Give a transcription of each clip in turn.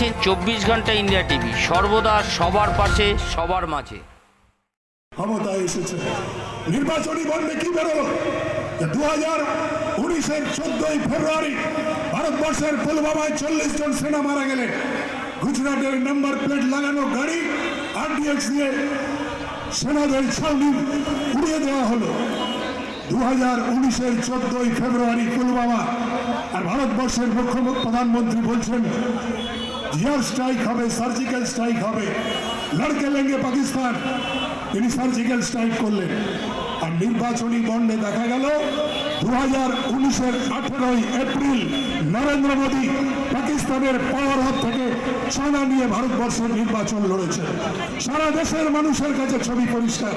দেখছেন চব্বিশ ঘণ্টা ইন্ডিয়া টিভি। সর্বদা সবার পাশে, সবার মাঝে। ক্ষমতায় এসেছে। নির্বাচনী বন্ডে কি বেরোলো দু হাজার উনিশের চোদ্দই ফেব্রুয়ারি ভারতবর্ষের পুলবামায় চল্লিশ জন সেনা মারা গেলেন। গুজরাটের নাম্বার প্লেট লাগানো গাড়ি আরডিএক্স দিয়ে সেনাদের ছাউনি উড়িয়ে দেওয়া হলো। দু হাজার উনিশের চোদ্দই ফেব্রুয়ারি পুলবামা আর ভারতবর্ষের মুখ্যমন্ত্রী প্রধানমন্ত্রী বলছেন জিয়ার স্ট্রাইক হবে সার্জিক্যাল স্ট্রাইক হবে। লড়কে লেঙ্গে পাকিস্তান। তিনি সার্জিক্যাল স্ট্রাইক করলেন। আর নির্বাচনী বন্ডে দেখা গেল দু হাজার উনিশের আঠেরোই এপ্রিল নরেন্দ্র মোদী পাকিস্তানের পাওয়ার হাত থেকে চাঁদা নিয়ে ভারতবর্ষের নির্বাচন লড়েছে। সারা দেশের মানুষের কাছে ছবি পরিষ্কার।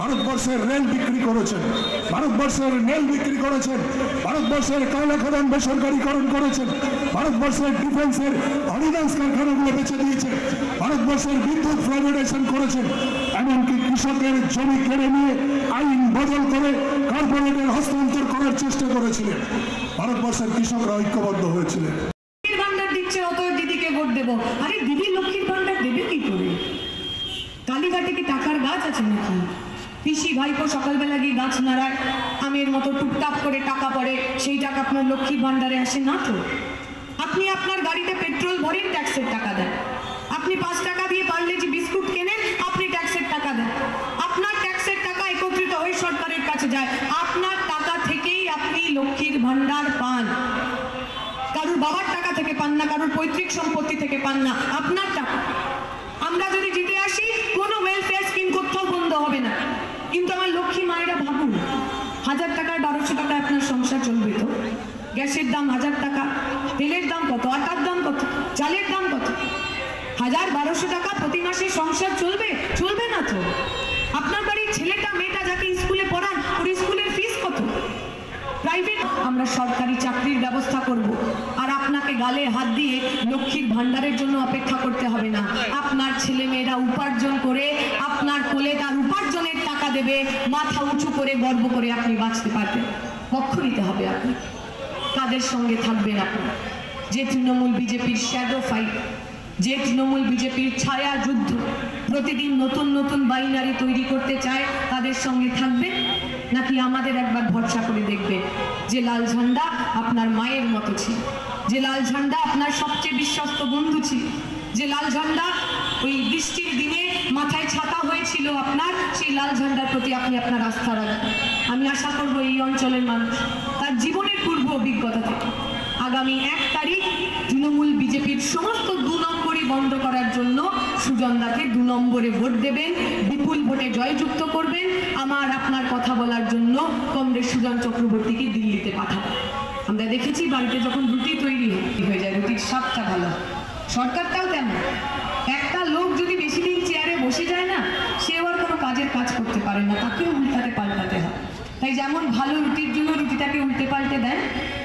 ভারতবর্ষের রেল বিক্রি করেছেন ভারতবর্ষের রেল বিক্রি করেছেন ভারতবর্ষের কয়লা খাদান বেসরকারীকরণ করেছেন ভারতবর্ষের ডিফেন্সের অর্ডিন্যান্স কারখানাগুলো বেঁচে দিয়েছেন ভারতবর্ষের বিদ্যুৎ প্রাইভেটাইজেশন করেছেন এমনকি কৃষকের জমি কেড়ে নিয়ে আইন বদল করে কর্পোরেটের হস্তান্তর করার চেষ্টা করেছিলেন। ভারতবর্ষের কৃষকরা ঐক্যবদ্ধ হয়েছিলেন। কালীঘাটে কি গাছ আছে নাকি? সকালবেলা গিয়ে গাছ নাড়ায়, আমের মতো টুকটাক করে টাকা পড়ে, সেই আপনার ভান্ডারে আসে না তো? আপনি আপনার গাড়িতে পেট্রোল ভরেন, ট্যাক্সের টাকা দেন। আপনি পাঁচ টাকা দিয়ে পারলে যে বিস্কুট কেনেন আপনি ট্যাক্সের টাকা দেন আপনার ট্যাক্সের টাকা একত্রিত হয়ে সরকারের কাছে যায় আপনার টাকা থেকেই আপনি লক্ষ্মীর ভান্ডার পান কারুর বাবার টাকা থেকে পান না কারুর পৈতৃক সম্পত্তি থেকে পান না। আপনার টাকা আমরা যদি জিতে আসি, কোনো ওয়েলফেয়ার স্কিম কোথাও বন্ধ হবে না। কিন্তু আমার লক্ষ্মী মায়েরা ভাবুন, হাজার টাকার বারোশো টাকা আপনার সংসার চলবে তো? গ্যাসের দাম হাজার টাকা, তেলের দাম কত, আটার দাম কত, চালের দাম কত? হাজার বারোশো টাকা প্রতি মাসে সংসার চলবে? চলবে না তো। আপনার বাড়ির ছেলেটা, মেয়েটা যাকে স্কুলে পড়ান, ওর স্কুলের ফিস কত? প্রাইভেট আমরা সরকারি চাকরির ব্যবস্থা করব। আপনাকে গালে হাত দিয়ে লক্ষ্মীর ভান্ডারের জন্য অপেক্ষা করতে হবে না। আপনার ছেলে মেয়েরা উপার্জন করে আপনার কোলে তার উপার্জনের টাকা দেবে, মাথা উঁচু করে গর্ব করে আপনি বাঁচতে পারবেন। পক্ষ নিতে হবে আপনি কাদের সঙ্গে থাকবেন আপনি? যে তৃণমূল বিজেপির শ্যাডো ফাইট যে তৃণমূল বিজেপির ছায়া যুদ্ধ, প্রতিদিন নতুন নতুন বাইনারি তৈরি করতে চায় তাদের সঙ্গে থাকবেন? নাকি আমাদের একবার ভরসা করে দেখবে যে লাল ঝান্ডা আপনার মায়ের মতো ছিল? যে লাল ঝান্ডা আপনার সবচেয়ে বিশ্বস্ত বন্ধু ছিল, যে লাল ঝান্ডা ওই বৃষ্টির দিনে মাথায় ছাতা হয়েছিল আপনার, সেই লাল ঝান্ডার প্রতি আপনি আপনার আস্থা রাখবেন আমি আশা করব এই অঞ্চলের মানুষ তার জীবনের পূর্ব অভিজ্ঞতা থেকে আগামী এক তারিখ তৃণমূল বিজেপির সমস্ত দু নম্বরই বন্ধ করার জন্য সুজনদাকে দু নম্বরে ভোট দেবেন, বিপুল ভোটে জয়যুক্ত করবেন, আমার আপনার কথা বলার জন্য কংগ্রেস সুজন চক্রবর্তীকে দিল্লিতে পাঠাবেন। আমরা দেখেছি বাড়িতে যখন রুটি তৈরি হয়ে যায়, রুটির স্বাদটা ভালো। সরকারটাও তেমন। একটা লোক যদি বেশি দিন চেয়ারে বসে যায় না সেও আর কোনো কাজের কাজ করতে পারে না, তাকেও উল্টাতে পাল্টাতে হয়। তাই যেমন ভালো রুটির জন্য রুটিটাকে উল্টে পাল্টে দেন,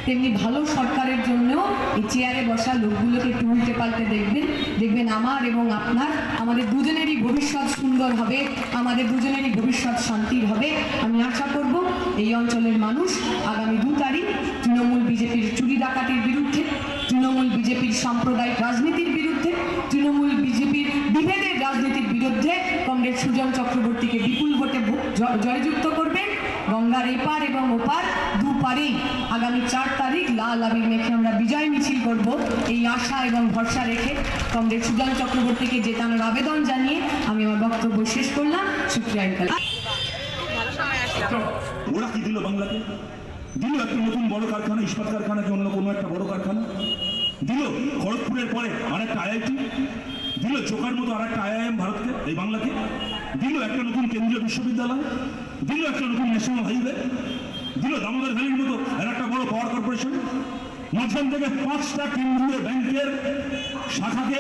তেমনি ভালো সরকারের জন্য এই চেয়ারে বসা লোকগুলোকে একটু উল্টে পাল্টে দেখবেন। দেখবেন আমার এবং আপনার, আমাদের দুজনেরই ভবিষ্যৎ সুন্দর হবে আমাদের দুজনেরই ভবিষ্যৎ শান্তির হবে। আমি আশা করব এই অঞ্চলের মানুষ আগামী দু তারিখ তৃণমূল বিজেপির চুরি ডাকাতির বিরুদ্ধে, তৃণমূল বিজেপির সাম্প্রদায়িক রাজনীতির বিরুদ্ধে, তৃণমূল বিজেপির বিভেদের রাজনীতির বিরুদ্ধে কংগ্রেস সুজন চক্রবর্তীকে বিপুল ভোটে জয়যুক্ত করবেন গঙ্গার এপার এবং ওপার দুপারেই আগামী চার তারিখ লাল আবির মেখে আমরা বিজয় মিছিল করব। এই আশা এবং ভরসা রেখে কংগ্রেস সুজন চক্রবর্তীকে জেতানোর আবেদন জানিয়ে আমি আমার বক্তব্য শেষ করলাম। শুক্রিয়া ওরা কি দিল বাংলাকে? দিল একটা নতুন বড় কারখানা, ইস্পাত কারখানা কি অন্য কোনো একটা বড় কারখানা? দিল খড়গপুরের পরে আর একটা আইআইটি? দিল চোখার মতো আর একটা আইআইএম ভারতকে, এই বাংলাকে? দিল একটা নতুন কেন্দ্রীয় বিশ্ববিদ্যালয়? দিল একটা নতুন ন্যাশনাল হাইওয়ে? দিল দামোদর ভ্যালির মতো একটা বড় পাওয়ার কর্পোরেশন মাঝখান থেকে পাঁচটা কেন্দ্রীয় ব্যাংকের শাখাকে,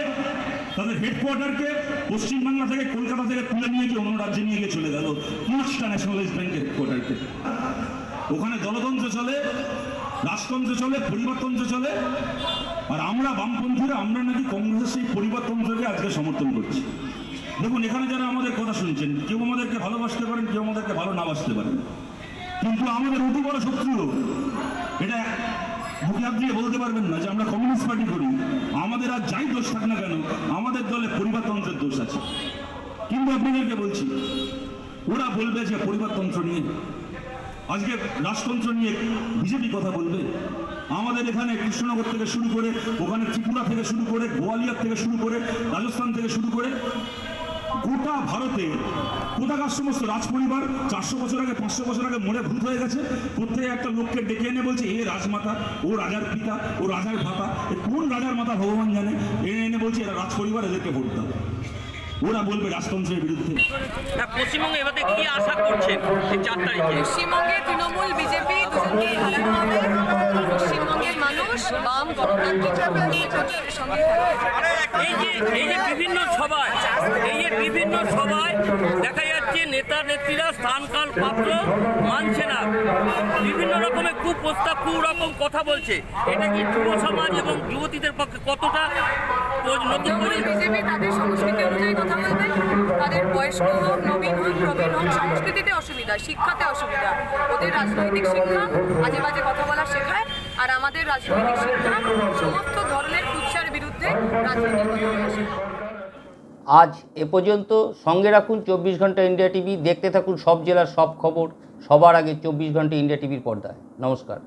তাদের হেডকোয়ার্টারকে পশ্চিমবাংলা থেকে কলকাতা থেকে তুলে নিয়ে গিয়ে অন্য রাজ্যে নিয়ে গিয়ে চলে গেল পাঁচটা ন্যাশনালাইজ ব্যাংকের হেডকোয়ার্টারকে ওখানে গণতন্ত্র চলে, রাজতন্ত্র চলে পরিবারতন্ত্র চলে। আর আমরা বামপন্থীরা, আমরা নাকি কংগ্রেসের সেই পরিবারতন্ত্রকে আজকে সমর্থন করছি। দেখুন, এখানে যারা আমাদের কথা শুনছেন, কেউ আমাদেরকে ভালোবাসতে পারেন, কেউ আমাদেরকে ভালো না বাসতে পারেন। কিন্তু আমাদের অতি বড় শত্রু। এটা হাত দিয়ে বলতে পারবেন না যে আমরা কমিউনিস্ট পার্টি করি। আমাদের আর যাই দোষ থাক না কেন, আমাদের দলে পরিবারতন্ত্রের দোষ আছে। কিন্তু আপনাদেরকে বলছি, ওরা বলবে যে পরিবারতন্ত্র নিয়ে, আজকে রাজতন্ত্র নিয়ে বিজেপি কথা বলবে। আমাদের এখানে কৃষ্ণনগর থেকে শুরু করে, ওখানে ত্রিপুরা থেকে শুরু করে, গোয়ালিয়ার থেকে শুরু করে, রাজস্থান থেকে শুরু করে গোটা ভারতে কোথাকার সমস্ত রাজ পরিবার চারশো বছর আগে পাঁচশো বছর আগে মরে ভূত হয়ে গেছে। প্রত্যেকে একটা লোককে ডেকে এনে বলছে এ রাজমাতা ও রাজার পিতা ও রাজার ভাতা এ কোন রাজার মাতা ভগবান জানে? এনে এনে বলছে এরা রাজ পরিবার এদেরকে ভোট দাও। ওরা বলবে রাজতন্ত্রের বিরুদ্ধে। পশ্চিমবঙ্গে এবারে কি আশা করছেন চার তারিখে? পশ্চিমবঙ্গে তৃণমূল বিজেপি দুজনকে এগিয়ে হবে পশ্চিমবঙ্গের মানুষ বাম গণতান্ত্রিক সঙ্গে এই যে এই যে বিভিন্ন সভায় এই যে বিভিন্ন সভায় দেখা যাচ্ছে নেতা নেত্রীরা স্থানকাল পাত্র মানছে না। বিভিন্ন রকমের কুপ্রস্তাব কু রকম কথা বলছে। এটা কি যুব সমাজ এবং যুবতীদের পক্ষে কতটা নতুন করে বিজেপি তাদের সংস্কৃতি অনুযায়ী কথা বলবেন তাদের বয়স্ক হোক নবীন হোক প্রবীণ হোক সংস্কৃতিতে অসুবিধা শিক্ষাতে অসুবিধা। ওদের রাজনৈতিক শিক্ষা আজে বাজে কথা বলা শেখায়। আর আমাদের রাজনৈতিক শিক্ষা সমস্ত ধরনের কুৎসার বিরুদ্ধে আজ এ পর্যন্ত সঙ্গে রাখুন চব্বিশ ঘণ্টা ইন্ডিয়া টিভি, দেখতে থাকুন সব জেলার সব খবর, সবার আগে চব্বিশ ঘণ্টা ইন্ডিয়া টিভির পর্দায়। নমস্কার।